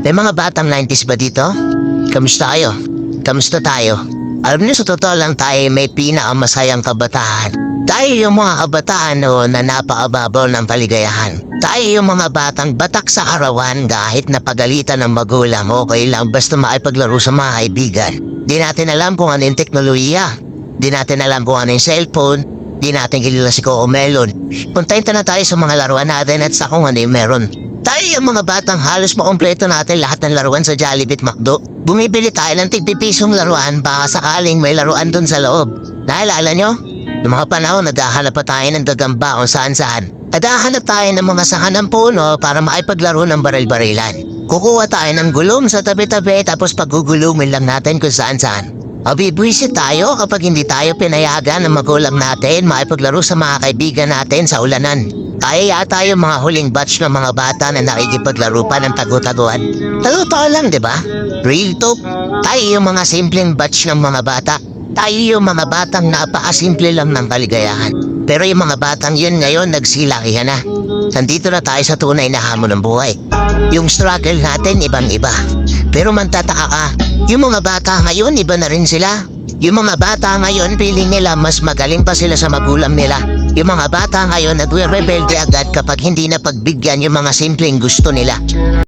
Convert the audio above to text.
May mga batang 90s ba dito? Kamusta kayo? Kamusta tayo? Alam niyo sa totoo lang tayo may pinakamasayang kabataan. Tayo yung mga kabataan noon na napakababaw ng paligayahan. Tayo yung mga batang batak sa arawan kahit napagalitan ng magulang okay lang basta maipaglaro sa mga kaibigan. Di natin alam kung ano yung teknolohiya. Di natin alam kung ano yung cellphone. Di natin kilala si Coco Melon. Puntayin na tayo sa mga laruan natin at sa kung ano yung meron. Tayo yung mga batang halos makompleto natin lahat ng laruan sa Jollibee at McDo. Bumibili tayo ng tigpipisong laruan baka sakaling may laruan dun sa loob. Naalala nyo? Noong mga panahon, naghahanap pa tayo ng gagamba kung saan-saan. Naghahanap tayo ng mga sanga ng puno para maipaglaro ng baril-barilan. Kukuha tayo ng gulong sa tabi-tabi tapos pagugulumin lang natin kung saan-saan. Abibwisit tayo kapag hindi tayo pinayagan ng magulang natin maipaglaro sa mga kaibigan natin sa ulanan. Tayo yata yung mga huling batch ng mga bata na nakikipaglaro pa ng tagu-taguan. Tago-tago lang, di ba? Real talk. Tayo yung mga simpleng batch ng mga bata. Tayo yung mga batang napakasimple lang ng kaligayahan. Pero yung mga batang yun ngayon nagsilakihan na. Nandito na tayo sa tunay na hamon ng buhay. Yung struggle natin ibang-iba. Pero mantataka ka, yung mga bata ngayon iba na rin sila. Yung mga bata ngayon feeling nila mas magaling pa sila sa magulang nila. Yung mga bata ngayon nagre-rebelde agad kapag hindi na pagbigyan yung mga simpleng gusto nila.